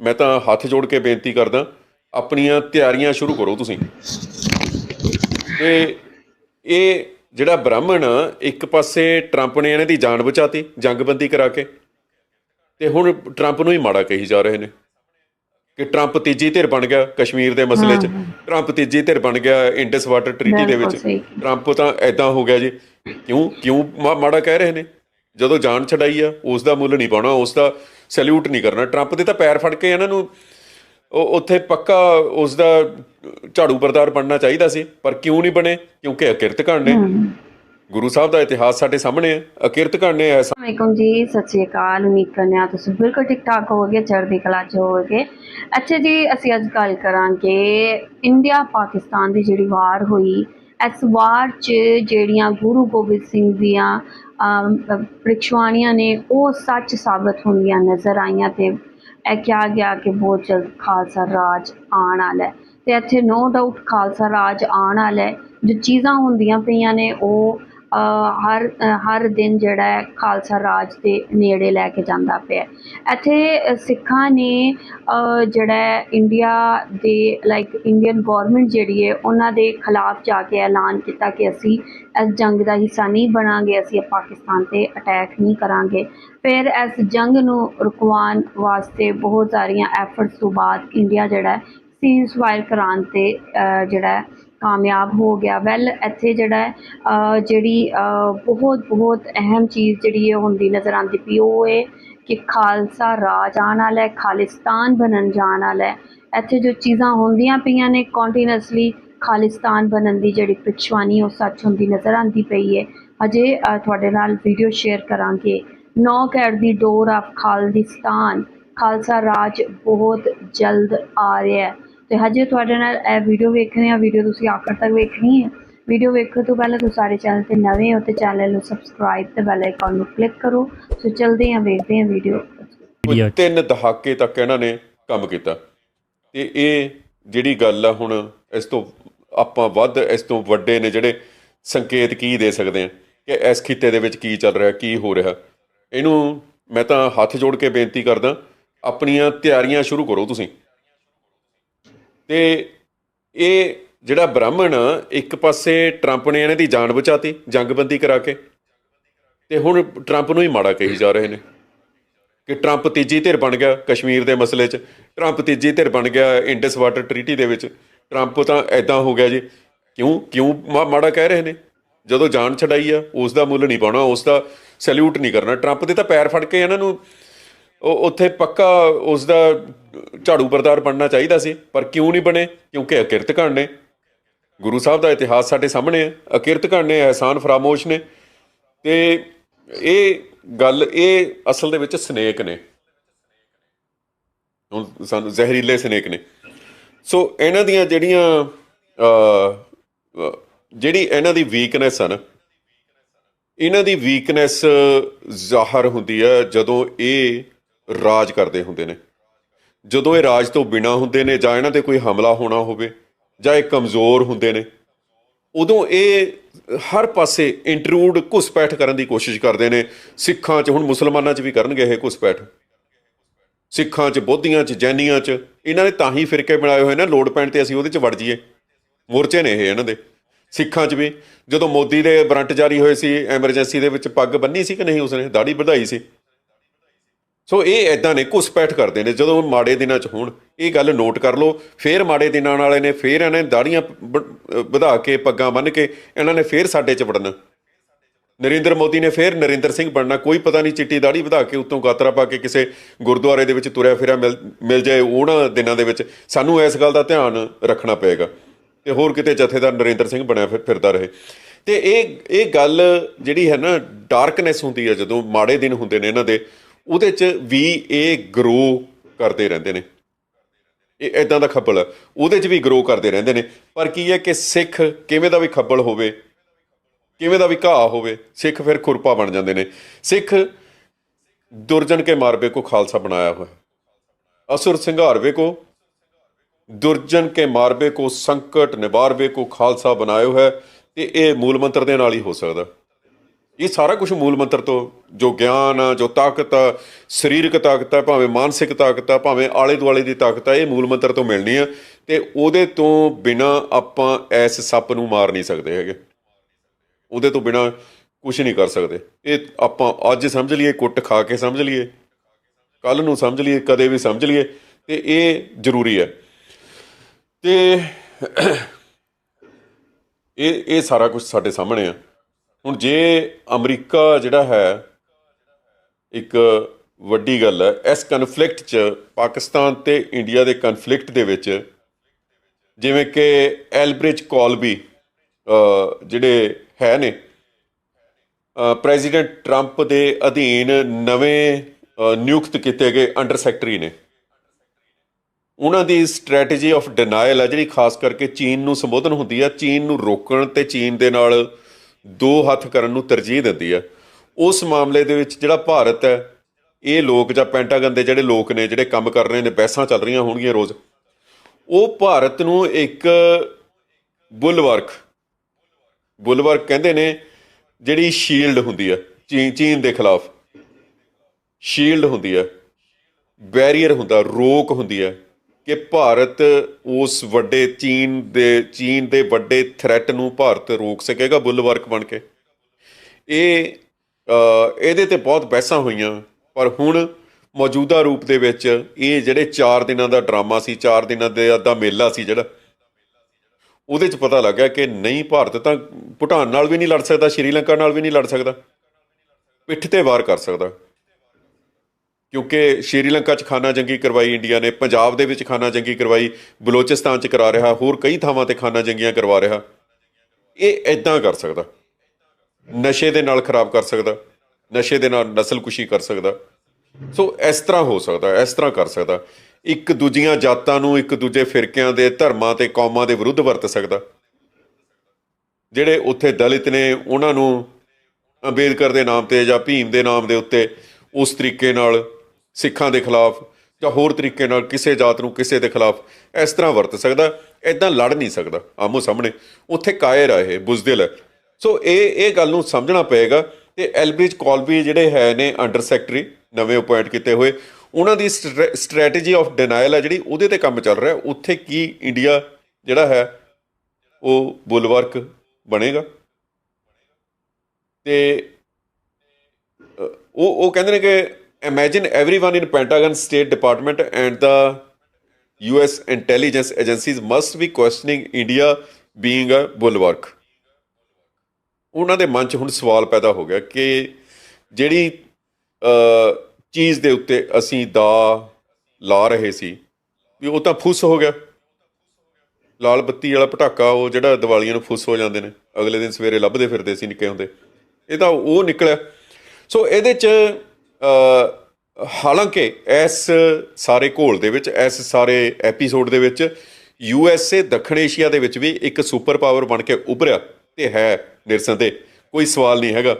ਮੈਂ ਤਾਂ ਹੱਥ ਜੋੜ ਕੇ ਬੇਨਤੀ ਕਰਦਾ ਆਪਣੀਆਂ ਤਿਆਰੀਆਂ ਸ਼ੁਰੂ ਕਰੋ ਤੁਸੀਂ। ਤੇ ਇਹ ਜਿਹੜਾ ਬ੍ਰਾਹਮਣ ਇੱਕ ਪਾਸੇ ਟਰੰਪ ਨੇ ਇਹਨਾਂ ਦੀ ਜਾਨ ਬਚਾਤੀ ਜੰਗਬੰਦੀ ਕਰਾ ਕੇ। ਤੇ ਹੁਣ ਟਰੰਪ ਨੂੰ ਹੀ ਮਾੜਾ ਕਹੀ ਜਾ ਰਹੇ ਨੇ ਕਿ ਟਰੰਪ ਤੀਜੀ ਧਿਰ ਬਣ ਗਿਆ ਕਸ਼ਮੀਰ ਦੇ ਮਸਲੇ 'ਚ। ਟਰੰਪ ਤੀਜੀ ਧਿਰ ਬਣ ਗਿਆ ਇੰਡਸ ਵਾਟਰ ਟ੍ਰੀਟੀ ਦੇ ਵਿੱਚ। ਟਰੰਪ ਤਾਂ ਐਦਾਂ ਹੋ ਗਿਆ ਜੀ। ਕਿਉਂ? ਕਿਉਂ ਮਾੜਾ ਕਹਿ ਰਹੇ ਨੇ? ਜਦੋਂ ਜਾਨ ਛਡਾਈ ਆ ਉਸ ਦਾ ਮੁੱਲ ਨਹੀਂ ਪਾਉਣਾ ਉਸ ਦਾ ਸੈਲੂਟ ਨਹੀਂ ਕਰਨਾ। ਟਰੰਪ ਦੇ ਤਾਂ ਪੈਰ ਫੜ ਕੇ ਇਹਨਾਂ ਨੂੰ ਉਹ ਉੱਥੇ ਪੱਕਾ ਉਸ ਦਾ ਝਾੜੂ ਬਰਦਾਰ ਬਣਨਾ ਚਾਹੀਦਾ ਸੀ ਪਰ ਕਿਉਂ ਨਹੀਂ ਬਣੇ? ਕਿਉਂਕਿ ਅਕਿਰਤ ਘਣ ਨੇ। ਗੁਰੂ ਸਾਹਿਬ ਦਾ ਇਤਿਹਾਸ ਸਾਡੇ ਸਾਹਮਣੇ ਹੈ ਅਕਿਰਤ ਘਣ ਨੇ ਐਸਾ ਵਾਲੇਕੁਮ ਜੀ ਸਤਿ ਸ਼੍ਰੀ ਅਕਾਲ ਉਮੀਦ ਕਰਨੇ ਆ ਤੁਸੀਂ ਬਿਲਕੁਲ ਠੀਕ ਠਾਕ ਹੋਵੋਗੇ ਚੜ੍ਹਦੀ ਕਲਾ 'ਚ ਹੋਵੋਗੇ। ਅੱਛਾ ਜੀ ਅਸੀਂ ਅੱਜ ਗੱਲ ਕਰਾਂਗੇ ਇੰਡੀਆ ਪਾਕਿਸਤਾਨ ਦੀ ਜਿਹੜੀ ਵਾਰ ਹੋਈ। ਇਸ ਵਾਰ 'ਚ ਜਿਹੜੀਆਂ ਗੁਰੂ ਗੋਬਿੰਦ ਸਿੰਘ ਦੀਆਂ ਅਮ, ਨੇ ਉਹ ਸੱਚ ਸਾਬਤ ਹੁੰਦੀਆਂ ਨਜ਼ਰ ਆਈਆਂ ਤੇ ਇਹ ਕਿਹਾ ਗਿਆ ਕਿ ਬਹੁਤ ਜਲਦ ਖਾਲਸਾ ਰਾਜ ਆਉਣ ਵਾਲਾ ਹੈ। ਤੇ ਇੱਥੇ ਨੋ ਡਾਊਟ ਖਾਲਸਾ ਰਾਜ ਆਉਣ ਵਾਲਾ ਹੈ। ਜੋ ਚੀਜ਼ਾਂ ਹੁੰਦੀਆਂ ਪਈਆਂ ਨੇ ਉਹ ਹਰ ਹਰ ਦਿਨ ਜਿਹੜਾ ਹੈ ਖਾਲਸਾ ਰਾਜ ਦੇ ਨੇੜੇ ਲੈ ਕੇ ਜਾਂਦਾ ਪਿਆ ਇੱਥੇ ਸਿੱਖਾਂ ਨੇ ਜਿਹੜਾ ਇੰਡੀਆ ਦੇ ਲਾਈਕ ਇੰਡੀਅਨ ਗਵਰਨਮੈਂਟ ਜਿਹੜੀ ਹੈ, ਉਹਨਾਂ ਦੇ ਖਿਲਾਫ ਜਾ ਕੇ ਐਲਾਨ ਕੀਤਾ ਕਿ ਅਸੀਂ ਇਸ ਜੰਗ ਦਾ ਹਿੱਸਾ ਨਹੀਂ ਬਣਾਂਗੇ, ਅਸੀਂ ਪਾਕਿਸਤਾਨ ਤੇ ਅਟੈਕ ਨਹੀਂ ਕਰਾਂਗੇ। ਫਿਰ ਇਸ ਜੰਗ ਨੂੰ ਰੁਕਵਾਉਣ ਵਾਸਤੇ ਬਹੁਤ ਸਾਰੀਆਂ ਐਫਰਟਸ ਤੋਂ ਬਾਅਦ ਇੰਡੀਆ ਜਿਹੜਾ ਸੀਜ਼ ਫਾਇਰ ਕਰਾਉਣ ਤੇ ਜਿਹੜਾ ਕਾਮਯਾਬ ਹੋ ਗਿਆ। ਵੈਲ ਇੱਥੇ ਜਿਹੜਾ ਜਿਹੜੀ ਬਹੁਤ ਬਹੁਤ ਅਹਿਮ ਚੀਜ਼ ਜਿਹੜੀ ਹੈ ਹੁੰਦੀ ਨਜ਼ਰ ਆਉਂਦੀ ਪਈ, ਉਹ ਹੈ ਕਿ ਖਾਲਸਾ ਰਾਜ ਆਉਣ ਵਾਲਾ ਹੈ, ਖਾਲਿਸਤਾਨ ਬਣਨ ਜਾਣ ਵਾਲਾ ਹੈ। ਇੱਥੇ ਜੋ ਚੀਜ਼ਾਂ ਹੁੰਦੀਆਂ ਪਈਆਂ ਨੇ ਕੰਟੀਨਿਊਸਲੀ ਖਾਲਿਸਤਾਨ ਬਣਨ ਦੀ ਜਿਹੜੀ ਪਿਛਵਾਨੀ, ਉਹ ਸੱਚ ਹੁੰਦੀ ਨਜ਼ਰ ਆਉਂਦੀ ਪਈ ਹੈ। ਅਜੇ ਤੁਹਾਡੇ ਨਾਲ ਵੀਡੀਓ ਸ਼ੇਅਰ ਕਰਾਂਗੇ। Knock at the door of Khalistan, Khalsa Raj ਬਹੁਤ ਜਲਦ ਆ ਰਿਹਾ ਹੈ। ਤੇ ਹਜੇ ਤੁਹਾਡੇ ਨਾਲ ਇਹ ਵੀਡੀਓ ਵੇਖਣੀ ਆ ਵੀਡੀਓ ਤੁਸੀਂ ਆਖਰ ਤੱਕ ਵੇਖਣੀ ਹੈ। ਵੀਡੀਓ ਵੇਖਣ ਤੋਂ ਪਹਿਲਾਂ ਤੁਸੀਂ ਸਾਰੇ ਚੈਨਲ ਤੇ ਨਵੇਂ ਹੋ ਤੇ ਚੈਨਲ ਨੂੰ ਸਬਸਕ੍ਰਾਈਬ ਤੇ ਬੈਲ ਆਈਕਨ ਨੂੰ ਕਲਿੱਕ ਕਰੋ। ਸੋ ਚਲਦੇ ਹਾਂ ਵੇਖਦੇ ਹਾਂ ਵੀਡੀਓ ਤਿੰਨ ਦਹਾਕੇ ਤੱਕ ਇਹਨਾਂ ਨੇ ਕੰਮ ਕੀਤਾ। ਤੇ ਇਹ ਜਿਹੜੀ ਗੱਲ ਆ ਹੁਣ ਇਸ ਤੋਂ ਆਪਾਂ ਵੱਧ ਇਸ ਤੋਂ ਵੱਡੇ ਨੇ ਜਿਹੜੇ ਸੰਕੇਤ ਕੀ ਦੇ ਸਕਦੇ ਆ? ਕਿ ਇਸ ਖਿੱਤੇ ਦੇ ਵਿੱਚ ਕੀ ਚੱਲ ਰਿਹਾ ਕੀ ਹੋ ਰਿਹਾ? ਇਹਨੂੰ ਮੈਂ ਤਾਂ ਹੱਥ ਜੋੜ ਕੇ ਬੇਨਤੀ ਕਰਦਾ ਆਪਣੀਆਂ ਤਿਆਰੀਆਂ ਸ਼ੁਰੂ ਕਰੋ ਤੁਸੀਂ। ਤੇ ਇਹ ਜਿਹੜਾ ਬ੍ਰਾਹਮਣ ਇੱਕ ਪਾਸੇ ਟਰੰਪ ਨੇ ਇਹਨਾਂ ਦੀ ਜਾਨ ਬਚਾਤੀ, ਜੰਗਬੰਦੀ ਕਰਾ ਕੇ। ਤੇ ਹੁਣ ਟਰੰਪ ਨੂੰ ਹੀ ਮਾੜਾ ਕਹੀ ਜਾ ਰਹੇ ਨੇ ਕਿ ਟਰੰਪ ਤੀਜੀ ਧਿਰ ਬਣ ਗਿਆ ਕਸ਼ਮੀਰ ਦੇ ਮਸਲੇ 'ਚ। ਟਰੰਪ ਤੀਜੀ ਧਿਰ ਬਣ ਗਿਆ ਇੰਡਸ ਵਾਟਰ ਟ੍ਰੀਟੀ ਦੇ ਵਿੱਚ। ਟਰੰਪ ਤਾਂ ਐਦਾਂ ਹੋ ਗਿਆ ਜੀ। ਕਿਉਂ ਕਿਉਂ ਮਾ- ਮਾੜਾ ਕਹਿ ਰਹੇ ਨੇ? ਜਦੋਂ ਜਾਨ ਛਡਾਈ ਆ ਉਸ ਦਾ ਮੁੱਲ ਨਹੀਂ ਪਾਉਣਾ ਉਸ ਦਾ ਸੈਲੂਟ ਨਹੀਂ ਕਰਨਾ। ਟਰੰਪ ਦੇ ਤਾਂ ਪੈਰ ਫੜ ਕੇ ਇਹਨਾਂ ਨੂੰ ਉੱਥੇ ਪੱਕਾ ਉਸ ਦਾ ਝਾੜੂ ਬਰਦਾਰ ਬਣਨਾ ਚਾਹੀਦਾ ਸੀ, ਪਰ ਕਿਉਂ ਨਹੀਂ ਬਣੇ? ਕਿਉਂਕਿ ਅਕਿਰਤ ਘਣ ਨੇ ਗੁਰੂ ਸਾਹਿਬ ਦਾ ਇਤਿਹਾਸ ਸਾਡੇ ਸਾਹਮਣੇ ਹੈ। ਅਕਿਰਤ ਘਣ ਨੇ ਅਹਿਸਾਨ ਫਰਾਮੋਸ਼ ਨੇ। ਤੇ ਇਹ ਗੱਲ, ਇਹ ਅਸਲ ਦੇ ਵਿੱਚ ਸਨੇਕ ਨੇ। ਹੁਣ ਸਾਨੂੰ ਜ਼ਹਿਰੀਲੇ ਸਨੇਕ ਨੇ। ਸੋ ਇਹਨਾਂ ਦੀਆਂ ਜਿਹੜੀਆਂ ਜਿਹੜੀ ਇਹਨਾਂ ਦੀ ਵੀਕਨੈਸ ਆ ਨਾ ਇਹਨਾਂ ਦੀ ਵੀਕਨੈਸ ਜ਼ਾਹਰ ਹੁੰਦੀ ਹੈ ਜਦੋਂ ਇਹ ਰਾਜ ਕਰਦੇ ਹੁੰਦੇ ਨੇ। ਜਦੋਂ ਇਹ ਰਾਜ ਤੋਂ ਬਿਨਾ ਹੁੰਦੇ ਨੇ ਜਾਂ ਇਹਨਾਂ ਤੇ ਕੋਈ ਹਮਲਾ ਹੋਣਾ ਹੋਵੇ ਜਾਂ ਇਹ ਕਮਜ਼ੋਰ ਹੁੰਦੇ ਨੇ, ਉਦੋਂ ਇਹ ਹਰ ਪਾਸੇ ਇੰਟਰੂਡ ਘੁਸਪੈਠ ਕਰਨ ਦੀ ਕੋਸ਼ਿਸ਼ ਕਰਦੇ ਨੇ। ਸਿੱਖਾਂ 'ਚ ਹੁਣ ਮੁਸਲਮਾਨਾਂ 'ਚ ਵੀ ਕਰਨਗੇ ਇਹ ਘੁਸਪੈਠ। ਸਿੱਖਾਂ 'ਚ, ਬੋਧੀਆਂ 'ਚ, ਜੈਨੀਆਂ 'ਚ, ਇਹਨਾਂ ਨੇ ਤਾਂ ਹੀ ਫਿਰਕੇ ਬਣਾਏ ਹੋਏ ਨੇ। ਲੋੜ ਪੈਣ ਤੇ ਅਸੀਂ ਉਹਦੇ 'ਚ ਵੜ ਜਾਈਏ। ਮੋਰਚੇ ਨੇ ਇਹ ਇਹਨਾਂ ਦੇ। ਸਿੱਖਾਂ 'ਚ ਵੀ, ਜਦੋਂ ਮੋਦੀ ਦੇ ਵਾਰੰਟ ਜਾਰੀ ਹੋਏ ਸੀ, ਐਮਰਜੈਂਸੀ ਦੇ ਵਿੱਚ ਪੱਗ ਬੰਨੀ ਸੀ ਕਿ ਨਹੀਂ ਉਸਨੇ? ਦਾੜੀ ਵਧਾਈ ਸੀ। ਸੋ ਇਹ ਐਦਾਂ ਨੇ ਘੁਸਪੈਠ ਕਰਦੇ ਨੇ, ਜਦੋਂ ਮਾੜੇ ਦਿਨਾਂ 'ਚ ਹੋਣ, ਇਹ ਗੱਲ ਨੋਟ ਕਰ ਲਓ। ਫੇਰ ਮਾੜੇ ਦਿਨਾਂ ਵਾਲੇ ਨੇ, ਫੇਰ ਇਹਨਾਂ ਨੇ ਦਾੜੀਆਂ ਵ- ਵਧਾ ਕੇ, ਪੱਗਾਂ ਬੰਨ ਕੇ, ਇਹਨਾਂ ਨੇ ਫੇਰ ਸਾਡੇ 'ਚ ਵੜਨਾ। ਨਰਿੰਦਰ ਮੋਦੀ ਨੇ ਫੇਰ ਨਰਿੰਦਰ ਸਿੰਘ ਬਣਨਾ। ਕੋਈ ਪਤਾ ਨਹੀਂ ਚਿੱਟੀ ਦਾੜੀ ਵਧਾ ਕੇ ਉੱਤੋਂ ਗਾਤਰਾ ਪਾ ਕੇ ਕਿਸੇ ਗੁਰਦੁਆਰੇ ਦੇ ਵਿੱਚ ਤੁਰਿਆ ਫਿਰਿਆ ਮਿਲ ਮਿਲ ਜਾਏ ਉਹਨਾਂ ਦਿਨਾਂ ਦੇ ਵਿੱਚ। ਸਾਨੂੰ ਇਸ ਗੱਲ ਦਾ ਧਿਆਨ ਰੱਖਣਾ ਪਏਗਾ। ਤੇ ਹੋਰ ਕਿਤੇ ਜਥੇਦਾਰ ਨਰਿੰਦਰ ਸਿੰਘ ਬਣਿਆ ਫਿਰ, ਫਿਰਦਾ ਰਹੇ। ਤੇ ਇਹ ਇਹ ਗੱਲ ਜਿਹੜੀ ਹੈ ਨਾ ਡਾਰਕਨੈਸ ਹੁੰਦੀ ਹੈ ਜਦੋਂ ਮਾੜੇ ਦਿਨ ਹੁੰਦੇ ਨੇ ਇਹਨਾਂ ਦੇ ਉਹਦੇ 'ਚ ਵੀ ਇਹ ਗਰੋ ਕਰਦੇ ਰਹਿੰਦੇ ਨੇ। ਇਹ ਇਦਾਂ ਦਾ ਖੱਬਲ ਉਹਦੇ 'ਚ ਵੀ ਗਰੋ ਕਰਦੇ ਰਹਿੰਦੇ ਨੇ। ਪਰ ਕੀ ਹੈ ਕਿ ਸਿੱਖ ਕਿਵੇਂ ਦਾ ਵੀ ਖੱਬਲ ਹੋਵੇ, ਕਿਵੇਂ ਦਾ ਵੀ ਘਾਹ ਹੋਵੇ, ਸਿੱਖ ਫਿਰ ਖੁਰਪਾ ਬਣ ਜਾਂਦੇ ਨੇ। ਸਿੱਖ ਦੁਰਜਨ ਕੇ ਮਾਰਵੇ ਕੋ ਖਾਲਸਾ ਬਣਾਇਆ ਹੋਇਆ। ਅਸੁਰ ਸਿੰਘਾਰਵੇ ਕੋ ਦੁਰਜਨ ਕੇ ਮਾਰਬੇ ਕੋ ਸੰਕਟ ਨਿਵਾਰਵੇ ਕੋ ਖਾਲਸਾ ਬਣਾਇਓ ਹੈ ਤੇ ਇਹ ਮੂਲ ਮੰਤਰ ਦੇ ਨਾਲ ਹੀ ਹੋ ਸਕਦਾ। ਇਹ ਸਾਰਾ ਕੁਝ ਮੂਲ ਮੰਤਰ ਤੋਂ ਜੋ ਗਿਆਨ ਆ, ਜੋ ਤਾਕਤ ਆ, ਸਰੀਰਕ ਤਾਕਤ ਆ, ਭਾਵੇਂ ਮਾਨਸਿਕ ਤਾਕਤ ਆ, ਭਾਵੇਂ ਆਲੇ ਦੁਆਲੇ ਦੀ ਤਾਕਤ ਆ, ਇਹ ਮੂਲ ਮੰਤਰ ਤੋਂ ਮਿਲਣੀ ਆ ਤੇ ਉਹਦੇ ਤੋਂ ਬਿਨਾ ਆਪਾਂ ਐਸ ਸੱਪ ਨੂੰ ਮਾਰ ਨਹੀਂ ਸਕਦੇ ਹੈਗੇ। ਉਹਦੇ ਤੋਂ ਬਿਨਾ ਕੁਝ ਨਹੀਂ ਕਰ ਸਕਦੇ। ਇਹ ਆਪਾਂ ਅੱਜ ਸਮਝ ਲਈਏ, ਕੁੱਟ ਖਾ ਕੇ ਸਮਝ ਲਈਏ ਕੱਲ ਨੂੰ ਸਮਝ ਲਈਏ, ਕਦੇ ਵੀ ਸਮਝ ਲਈਏ ਤੇ ਇਹ ਜ਼ਰੂਰੀ ਹੈ। ਤੇ ਇਹ ਇਹ ਸਾਰਾ ਕੁਝ ਸਾਡੇ ਸਾਹਮਣੇ ਆ। ਹੁਣ ਜੇ ਅਮਰੀਕਾ ਜਿਹੜਾ ਹੈ ਇੱਕ ਵੱਡੀ ਗੱਲ ਹੈ ਇਸ ਕਨਫਲਿਕਟ 'ਚ ਪਾਕਿਸਤਾਨ ਤੇ ਇੰਡੀਆ ਦੇ ਕਨਫਲਿਕਟ ਦੇ ਵਿੱਚ ਜਿਵੇਂ ਕਿ ਐਲਬ੍ਰਿਜ ਕਾਲਬੀ ਅ, ਜਿਹੜੇ ਹੈ ਨੇ ਪ੍ਰੈਜ਼ੀਡੈਂਟ ਟਰੰਪ ਦੇ ਅਧੀਨ ਨਵੇਂ ਨਿਯੁਕਤ ਕੀਤੇ ਗਏ ਅੰਡਰ ਸੈਕਟਰੀ ਨੇ। ਉਹਨਾਂ ਦੀ ਸਟ੍ਰੈਟਜੀ ਆਫ ਡਿਨਾਇਲ ਹੈ ਜਿਹੜੀ ਖਾਸ ਕਰਕੇ ਚੀਨ ਨੂੰ ਸੰਬੋਧਨ ਹੁੰਦੀ ਆ ਚੀਨ ਨੂੰ ਰੋਕਣ ਤੇ ਚੀਨ ਦੇ ਨਾਲ ਦੋ ਹੱਥ ਕਰਨ ਨੂੰ ਤਰਜੀਹ ਦਿੰਦੀ ਹੈ ਉਸ ਮਾਮਲੇ ਦੇ ਵਿੱਚ ਜਿਹੜਾ ਭਾਰਤ ਹੈ, ਇਹ ਲੋਕ ਜਾਂ ਪੈਂਟਾਗਨ ਦੇ ਜਿਹੜੇ ਲੋਕ ਨੇ, ਜਿਹੜੇ ਕੰਮ ਕਰ ਰਹੇ ਨੇ, ਬਹਿਸਾਂ ਚੱਲ ਰਹੀਆਂ ਹੋਣਗੀਆਂ ਰੋਜ਼। ਉਹ ਭਾਰਤ ਨੂੰ ਇੱਕ ਬੁਲਵਰਕ ਬੁਲਵਰਕ ਕਹਿੰਦੇ ਨੇ, ਜਿਹੜੀ ਸ਼ੀਲਡ ਹੁੰਦੀ ਆ ਚੀਨ ਚੀਨ ਦੇ ਖਿਲਾਫ। ਸ਼ੀਲਡ ਹੁੰਦੀ ਆ, ਬੈਰੀਅਰ ਹੁੰਦਾ, ਰੋਕ ਹੁੰਦੀ ਹੈ ਕਿ ਭਾਰਤ ਉਸ ਵੱਡੇ ਚੀਨ ਦੇ ਚੀਨ ਦੇ ਵੱਡੇ ਥ੍ਰੈਟ ਨੂੰ ਭਾਰਤ ਰੋਕ ਸਕੇਗਾ ਬੁੱਲਵਰਕ ਬਣ ਕੇ? ਇਹ ਇਹਦੇ ਤੇ ਬਹੁਤ ਬਹਿਸਾਂ ਹੋਈਆਂ, ਪਰ ਹੁਣ ਮੌਜੂਦਾ ਰੂਪ ਦੇ ਵਿੱਚ ਇਹ ਜਿਹੜੇ 4 ਦਿਨਾਂ ਦਾ ਡਰਾਮਾ ਸੀ 4 ਦਿਨਾਂ ਦੇ ਅੱਧਾ ਮੇਲਾ ਸੀ ਜਿਹੜਾ, ਉਹਦੇ ਚ ਪਤਾ ਲੱਗਾ ਕਿ ਨਹੀਂ, ਭਾਰਤ ਤਾਂ ਭੂਟਾਨ ਨਾਲ ਵੀ ਨਹੀਂ ਲੜ ਸਕਦਾ, ਸ਼੍ਰੀਲੰਕਾ ਨਾਲ ਵੀ ਨਹੀਂ ਲੜ ਸਕਦਾ, ਪਿੱਠ ਤੇ ਵਾਰ ਕਰ ਸਕਦਾ। ਕਿਉਂਕਿ ਸ਼੍ਰੀਲੰਕਾ 'ਚ ਖਾਨਾ ਜੰਗੀ ਕਰਵਾਈ, ਇੰਡੀਆ ਨੇ ਪੰਜਾਬ ਦੇ ਵਿੱਚ ਖਾਨਾ ਜੰਗੀ ਕਰਵਾਈ, ਬਲੋਚਿਸਤਾਨ 'ਚ ਕਰਾ ਰਿਹਾ, ਹੋਰ ਕਈ ਥਾਵਾਂ ਤੇ ਖਾਨਾ ਜੰਗੀਆਂ ਕਰਵਾ ਰਿਹਾ। ਇਹ ਐਦਾਂ ਕਰ ਸਕਦਾ। ਨਸ਼ੇ ਦੇ ਨਾਲ ਖਰਾਬ ਕਰ ਸਕਦਾ, ਨਸ਼ੇ ਦੇ ਨਾਲ ਨਸਲਕੁਸ਼ੀ ਕਰ ਸਕਦਾ। ਸੋ ਇਸ ਤਰ੍ਹਾਂ ਹੋ ਸਕਦਾ, ਇਸ ਤਰ੍ਹਾਂ ਕਰ ਸਕਦਾ। ਇੱਕ ਦੂਜੀਆਂ ਜਾਤਾਂ ਨੂੰ ਇੱਕ ਦੂਜੇ ਫਿਰਕਿਆਂ ਦੇ, ਧਰਮਾਂ ਤੇ ਕੌਮਾਂ ਦੇ ਵਿਰੁੱਧ ਵਰਤ ਸਕਦਾ। ਜਿਹੜੇ ਉੱਥੇ ਦਲਿਤ ਨੇ, ਉਹਨਾਂ ਨੂੰ ਅੰਬੇਦਕਰ ਦੇ ਨਾਮ ਤੇ ਜਾਂ ਭੀਮ ਦੇ ਨਾਮ ਦੇ ਉੱਤੇ ਉਸ ਤਰੀਕੇ ਨਾਲ ਸਿੱਖਾਂ ਦੇ ਖਿਲਾਫ ਜਾਂ ਹੋਰ ਤਰੀਕੇ ਨਾਲ ਕਿਸੇ ਜਾਤ ਨੂੰ ਕਿਸੇ ਦੇ ਖਿਲਾਫ ਇਸ ਤਰ੍ਹਾਂ ਵਰਤ ਸਕਦਾ ਐਦਾਂ ਲੜ ਨਹੀਂ ਸਕਦਾ। ਆਮੋ ਸਾਹਮਣੇ ਉੱਥੇ ਕਾਇਰ ਆ ਇਹ, ਬੁਜ਼ਦਿਲ ਹੈ ਸੋ ਇਹ ਇਹ ਗੱਲ ਨੂੰ ਸਮਝਣਾ ਪਏਗਾ ਤੇ ਐਲਬ੍ਰਿਜ ਕਾਲਬੀ ਜਿਹੜੇ ਹੈ ਨੇ ਅੰਡਰ ਸੈਕਟਰੀ, ਨਵੇਂ ਅਪਾਇੰਟ ਕੀਤੇ ਹੋਏ, ਉਹਨਾਂ ਦੀ ਸਟ੍ਰੈਟਜੀ ਆਫ ਡਿਨਾਇਲ ਹੈ ਜਿਹੜੀ ਉਹਦੇ ਤੇ ਕੰਮ ਚੱਲ ਰਿਹਾ। ਉੱਥੇ ਕੀ ਇੰਡੀਆ ਜਿਹੜਾ ਹੈ, ਉਹ ਬੁਲਵਰਕ ਬਣੇਗਾ? ਤੇ ਉਹ ਉਹ ਕਹਿੰਦੇ ਨੇ ਕਿ Imagine everyone in Pentagon State Department and the US intelligence agencies must be questioning India being a bulwark. ਉਹਨਾਂ ਦੇ ਮਨ 'ਚ ਹੁਣ ਸਵਾਲ ਪੈਦਾ ਹੋ ਗਿਆ ਕਿ ਜਿਹੜੀ ਚੀਜ਼ ਦੇ ਉੱਤੇ ਅਸੀਂ ਦਾ ਲਾ ਰਹੇ ਸੀ ਵੀ ਉਹ ਤਾਂ ਫੁੱਸ ਹੋ ਗਿਆ ਲਾਲ ਬੱਤੀ ਵਾਲਾ ਪਟਾਕਾ ਉਹ ਜਿਹੜਾ ਦੀਵਾਲੀਆਂ ਨੂੰ ਫੁੱਸ ਹੋ ਜਾਂਦੇ ਨੇ ਅਗਲੇ ਦਿਨ ਸਵੇਰੇ ਲੱਭਦੇ ਫਿਰਦੇ ਸੀ ਨਿੱਕੇ ਹੁੰਦੇ ਇਹ ਤਾਂ ਉਹ ਨਿਕਲਿਆ ਸੋ ਇਹਦੇ 'ਚ ਹਾਲਾਂਕਿ ਇਸ ਸਾਰੇ ਘੋਲ ਦੇ ਵਿੱਚ, ਇਸ ਸਾਰੇ ਐਪੀਸੋਡ ਦੇ ਵਿੱਚ ਯੂ ਐਸ ਏ ਦੱਖਣ ਏਸ਼ੀਆ ਦੇ ਵਿੱਚ ਵੀ ਇੱਕ ਸੁਪਰ ਪਾਵਰ ਬਣ ਕੇ ਉੱਭਰਿਆ ਤੇ ਹੈ ਨਿਰਸੰਦੇ ਕੋਈ ਸਵਾਲ ਨਹੀਂ ਹੈਗਾ।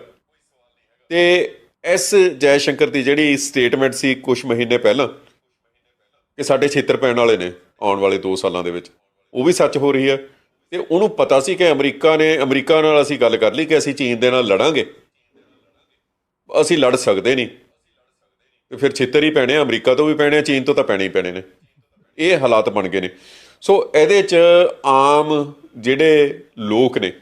ਤੇ ਇਸ ਜੈ ਸ਼ੰਕਰ ਦੀ ਜਿਹੜੀ ਸਟੇਟਮੈਂਟ ਸੀ ਕੁਝ ਮਹੀਨੇ ਪਹਿਲਾਂ ਕਿ ਸਾਡੇ ਛੇਤਰ ਪੈਣ ਵਾਲੇ ਨੇ ਆਉਣ ਵਾਲੇ 2 ਸਾਲਾਂ ਦੇ ਵਿੱਚ, ਉਹ ਵੀ ਸੱਚ ਹੋ ਰਹੀ ਹੈ। ਤੇ ਉਹਨੂੰ ਪਤਾ ਸੀ ਕਿ ਅਮਰੀਕਾ ਨੇ, ਅਮਰੀਕਾ ਨਾਲ ਅਸੀਂ ਗੱਲ ਕਰ ਲਈ ਕਿ ਅਸੀਂ ਚੀਨ ਦੇ ਨਾਲ ਲੜਾਂਗੇ। ਅਸੀਂ ਲੜ ਸਕਦੇ ਨਹੀਂ। ਤੇ ਫਿਰ ਛਿੱਤਰ ਹੀ ਪੈਣੇ ਆ, ਅਮਰੀਕਾ ਤੋਂ ਵੀ ਪੈਣੇ ਆ, ਚੀਨ ਤੋਂ ਤਾਂ ਪੈਣੇ ਹੀ ਪੈਣੇ ਨੇ। ਇਹ ਹਾਲਾਤ ਬਣ ਗਏ ਨੇ। ਸੋ ਇਹਦੇ ਚ ਆਮ ਜਿਹੜੇ ਲੋਕ ਨੇ,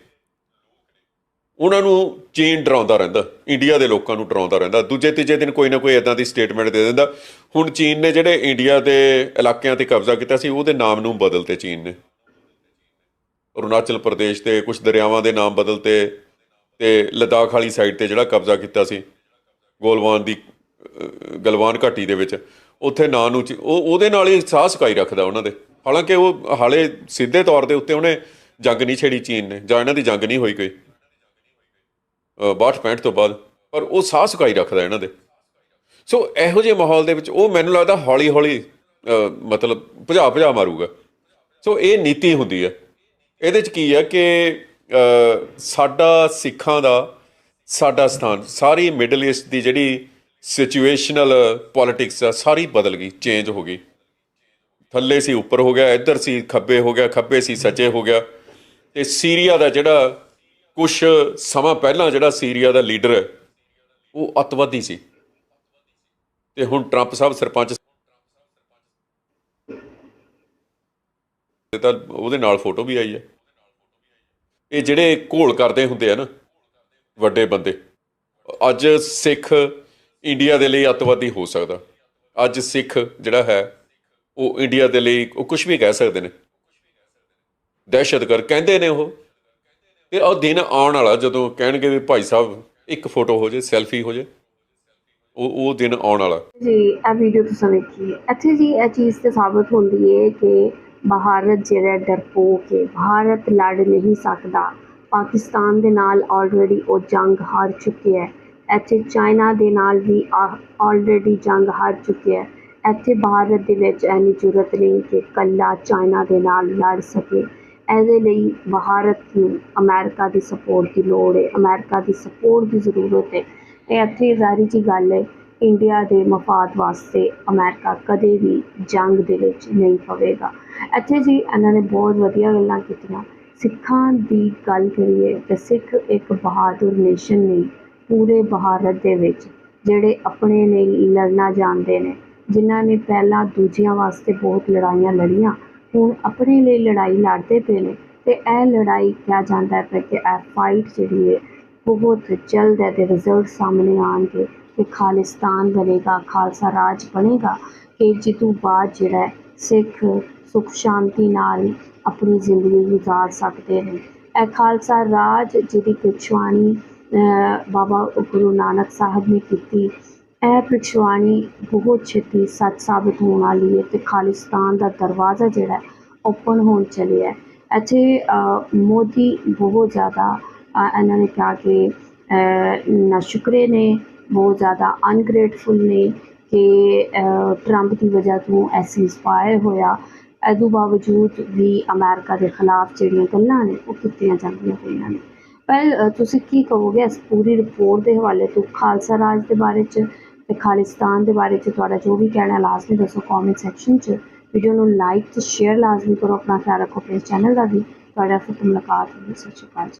ਉਹਨਾਂ ਨੂੰ ਚੀਨ ਡਰਾਉਂਦਾ ਰਹਿੰਦਾ, ਇੰਡੀਆ ਦੇ ਲੋਕਾਂ ਨੂੰ ਡਰਾਉਂਦਾ ਰਹਿੰਦਾ। ਦੂਜੇ ਤੀਜੇ ਦਿਨ ਕੋਈ ਨਾ ਕੋਈ ਇਦਾਂ ਦੀ ਸਟੇਟਮੈਂਟ ਦੇ ਦਿੰਦਾ। ਹੁਣ ਚੀਨ ਨੇ ਜਿਹੜੇ ਇੰਡੀਆ ਦੇ ਇਲਾਕਿਆਂ ਤੇ ਕਬਜ਼ਾ ਕੀਤਾ ਸੀ, ਉਹਦੇ ਨਾਮ ਨੂੰ ਬਦਲਤੇ ਚੀਨ ਨੇ। ਅਰੁਣਾਚਲ ਪ੍ਰਦੇਸ਼ ਤੇ ਕੁਝ ਦਰਿਆਵਾਂ ਦੇ ਨਾਮ ਬਦਲਤੇ ਤੇ ਲਦਾਖ ਵਾਲੀ ਸਾਈਡ ਤੇ ਜਿਹੜਾ ਕਬਜ਼ਾ ਕੀਤਾ ਸੀ, ਗੋਲਵਾਨ ਦੀ ਗਲਵਾਨ ਘਾਟੀ ਦੇ ਵਿੱਚ, ਉੱਥੇ ਨਾਂ ਨੂੰ ਚੀ- ਉਹ, ਉਹਦੇ ਨਾਲ ਹੀ ਸਾਹ ਸਕਾਈ ਰੱਖਦਾ ਉਹਨਾਂ ਦੇ। ਹਾਲਾਂਕਿ ਉਹ ਹਾਲੇ ਸਿੱਧੇ ਤੌਰ ਦੇ ਉੱਤੇ ਉਹਨੇ ਜੰਗ ਨਹੀਂ ਛੇੜੀ ਚੀਨ ਨੇ, ਜਾਂ ਇਹਨਾਂ ਦੀ ਜੰਗ ਨਹੀਂ ਹੋਈ ਕੋਈ। 62 65 ਤੋਂ ਬਾਅਦ, ਪਰ ਉਹ ਸਾਹ ਸੁਕਾਈ ਰੱਖਦਾ ਇਹਨਾਂ ਦੇ। ਸੋ ਇਹੋ ਜਿਹੇ ਮਾਹੌਲ ਦੇ ਵਿੱਚ ਉਹ ਮੈਨੂੰ ਲੱਗਦਾ ਹੌਲੀ ਹੌਲੀ ਮਤਲਬ ਭਜਾ ਭਜਾ ਮਾਰੂਗਾ। ਸੋ ਇਹ ਨੀਤੀ ਹੁੰਦੀ ਹੈ। ਇਹਦੇ ਚ ਕੀ ਹੈ ਕਿ ਸਾਡਾ ਸਿੱਖਾਂ ਦਾ ਸਾਡਾ ਸਥਾਨ, ਸਾਰੀ ਮਿਡਲ ਈਸਟ ਦੀ ਜਿਹੜੀ ਸਿਚੁਏਸ਼ਨਲ ਪੋਲਿਟਿਕਸ ਆ, ਸਾਰੀ ਬਦਲ ਗਈ ਚੇਂਜ ਹੋ ਗਈ। ਥੱਲੇ ਸੀ, ਉੱਪਰ ਹੋ ਗਿਆ, ਇੱਧਰ ਸੀ, ਖੱਬੇ ਹੋ ਗਿਆ, ਖੱਬੇ ਸੀ, ਸੱਜੇ ਹੋ ਗਿਆ। ਤੇ ਸੀਰੀਆ ਦਾ ਜਿਹੜਾ ਕੁਝ ਸਮਾਂ ਪਹਿਲਾਂ ਜਿਹੜਾ ਸੀਰੀਆ ਦਾ ਲੀਡਰ ਹੈ, ਉਹ ਅੱਤਵਾਦੀ ਸੀ। ਤੇ ਹੁਣ ਟਰੰਪ ਸਾਹਿਬ ਸਰਪੰਚ ਤੇ ਤਾਂ ਉਹਦੇ ਨਾਲ ਫੋਟੋ ਵੀ ਆਈ ਹੈ। ਇਹ ਜਿਹੜੇ ਘੋਲ ਕਰਦੇ ਹੁੰਦੇ ਆ ਨਾ, ਵੱਡੇ ਬੰਦੇ, ਅੱਜ ਸਿੱਖ ਇੰਡੀਆ ਦੇ ਲਈ ਅੱਤਵਾਦੀ ਹੋ ਸਕਦਾ। ਅੱਜ ਸਿੱਖ ਜਿਹੜਾ ਹੈ, ਉਹ ਇੰਡੀਆ ਦੇ ਲਈ ਉਹ ਕੁਝ ਵੀ ਕਹਿ ਸਕਦੇ ਨੇ। ਦਹਿਸ਼ਤਗਰਦ ਕਹਿੰਦੇ ਨੇ ਉਹ। ਤੇ ਉਹ ਦਿਨ ਆਉਣ ਵਾਲਾ ਜਦੋਂ ਕਹਿਣਗੇ ਵੀ ਭਾਈ ਸਾਹਿਬ ਇੱਕ ਫੋਟੋ ਹੋ ਜੇ, ਸੈਲਫੀ ਹੋ ਜੇ, ਉਹ ਉਹ ਦਿਨ ਆਉਣ ਵਾਲਾ। ਜੀ, ਇਹ ਵੀਡੀਓ ਤੁਸੀਂ ਵੇਖੀ। ਇੱਥੇ ਜੀ ਇਹ ਚੀਜ਼ ਤੇ ਸਾਬਤ ਹੁੰਦੀ ਹੈ ਕਿ ਭਾਰਤ ਜਿਹੜਾ ਡਰਪੋਕ ਹੈ ਭਾਰਤ ਲੜ ਨਹੀਂ ਸਕਦਾ। ਪਾਕਿਸਤਾਨ ਦੇ ਨਾਲ ਆਲਰੇਡੀ ਉਹ ਜੰਗ ਹਾਰ ਚੁੱਕਿਆ ਹੈ। ਇੱਥੇ ਚਾਈਨਾ ਦੇ ਨਾਲ ਵੀ ਆਲਰੇਡੀ ਜੰਗ ਹਾਰ ਚੁੱਕਿਆ ਹੈ। ਇੱਥੇ ਭਾਰਤ ਦੇ ਵਿੱਚ ਇੰਨੀ ਜ਼ਰੂਰਤ ਨਹੀਂ ਕਿ ਇਕੱਲਾ ਚਾਈਨਾ ਦੇ ਨਾਲ ਲੜ ਸਕੇ। ਇਹਦੇ ਲਈ ਭਾਰਤ ਨੂੰ ਅਮਰੀਕਾ ਦੀ ਸਪੋਰਟ ਦੀ ਲੋੜ ਹੈ। ਅਮਰੀਕਾ ਦੀ ਸਪੋਰਟ ਦੀ ਜ਼ਰੂਰਤ ਹੈ। ਤੇ ਇੱਥੇ ਜ਼ਾਰੀ ਜੀ ਗੱਲ ਹੈ, ਇੰਡੀਆ ਦੇ ਮਫਾਦ ਵਾਸਤੇ ਅਮਰੀਕਾ ਕਦੇ ਵੀ ਜੰਗ ਦੇ ਵਿੱਚ ਨਹੀਂ ਪਵੇਗਾ। ਇੱਥੇ ਜੀ ਇਹਨਾਂ ਨੇ ਬਹੁਤ ਵਧੀਆ ਗੱਲਾਂ ਕੀਤੀਆਂ। ਸਿੱਖਾਂ ਦੀ ਗੱਲ ਕਰੀਏ ਤਾਂ ਸਿੱਖ ਇੱਕ ਬਹਾਦਰ ਨੇਸ਼ਨ ਨਹੀਂ ਪੂਰੇ ਭਾਰਤ ਦੇ ਵਿੱਚ ਜਿਹੜੇ ਆਪਣੇ ਲਈ ਲੜਨਾ ਜਾਣਦੇ ਨੇ, ਜਿਨ੍ਹਾਂ ਨੇ ਪਹਿਲਾਂ ਦੂਜਿਆਂ ਵਾਸਤੇ ਬਹੁਤ ਲੜਾਈਆਂ ਲੜੀਆਂ, ਹੁਣ ਆਪਣੇ ਲਈ ਲੜਾਈ ਲੜਦੇ ਪਏ ਨੇ ਅਤੇ ਇਹ ਲੜਾਈ ਕਿਹਾ ਜਾਂਦਾ ਪਿਆ ਕਿ ਇਹ ਫਾਈਟ ਜਿਹੜੀ ਹੈ ਬਹੁਤ ਜਲਦ ਇਹਦੇ ਰਿਜ਼ਲਟ ਸਾਹਮਣੇ ਆਉਣਗੇ ਕਿ ਖਾਲਿਸਤਾਨ ਬਣੇਗਾ, ਖਾਲਸਾ ਰਾਜ ਬਣੇਗਾ ਕਿ ਜਿੱਤੂ ਬਾਅਦ ਜਿਹੜਾ ਸਿੱਖ ਸੁਖ ਸ਼ਾਂਤੀ ਨਾਲ ਆਪਣੀ ਜ਼ਿੰਦਗੀ ਗੁਜ਼ਾਰ ਸਕਦੇ ਨੇ। ਇਹ ਖਾਲਸਾ ਰਾਜ ਜਿਹਦੀ ਪਿਛਵਾਣੀ ਬਾਬਾ ਗੁਰੂ ਨਾਨਕ ਸਾਹਿਬ ਨੇ ਕੀਤੀ। ਇਹ ਪਿਛਵਾਣੀ ਬਹੁਤ ਛੇਤੀ ਸੱਚ ਸਾਬਤ ਹੋਣ ਵਾਲੀ ਹੈ ਤੇ ਖਾਲਿਸਤਾਨ ਦਾ ਦਰਵਾਜ਼ਾ ਜਿਹੜਾ ਓਪਨ ਹੋਣ ਚੱਲਿਆ ਹੈ। ਇੱਥੇ ਮੋਦੀ ਬਹੁਤ ਜ਼ਿਆਦਾ ਇਹਨਾਂ ਨੇ ਕਿਹਾ ਕਿ ਅਹ, ਨਾਸ਼ੁਕਰੇ ਨੇ ਬਹੁਤ ਜ਼ਿਆਦਾ ਅਨਗ੍ਰੇਟਫੁਲ ਨੇ ਕਿ ਟਰੰਪ ਦੀ ਵਜ੍ਹਾ ਤੋਂ ਐਸੀ ਇੰਸਪਾਇਰ ਹੋਇਆ। ਇਹਦੇ ਬਾਵਜੂਦ ਵੀ ਅਮਰੀਕਾ ਦੇ ਖਿਲਾਫ ਜਿਹੜੀਆਂ ਗੱਲਾਂ ਨੇ ਉਹ ਕੀਤੀਆਂ ਜਾਂਦੀਆਂ ਹੋਈਆਂ ਨੇ। ਪਰ ਤੁਸੀਂ ਕੀ ਕਹੋਗੇ ਇਸ ਪੂਰੀ ਰਿਪੋਰਟ ਦੇ ਹਵਾਲੇ ਤੋਂ ਖਾਲਸਾ ਰਾਜ ਦੇ ਬਾਰੇ ਚ ਤੇ ਖਾਲਿਸਤਾਨ ਦੇ ਬਾਰੇ ਚ ਤੁਹਾਡਾ ਜੋ ਵੀ ਕਹਿਣਾ ਲਾਜ਼ਮੀ ਦੱਸੋ ਕਮੈਂਟ ਸੈਕਸ਼ਨ ਚ। ਵੀਡੀਓ ਨੂੰ ਲਾਈਕ ਤੇ ਸ਼ੇਅਰ ਲਾਜ਼ਮੀ ਕਰੋ, ਆਪਣਾ ਖਿਆਲ ਰੱਖੋ ਆਪਣੇ ਚੈਨਲ ਦਾ ਵੀ। ਤੁਹਾਡਾ ਫਿਰ ਮੁਲਾਕਾਤ ਹੋਵੇ ਸਤਿ ਸ਼੍ਰੀ ਅਕਾਲ ਜੀ।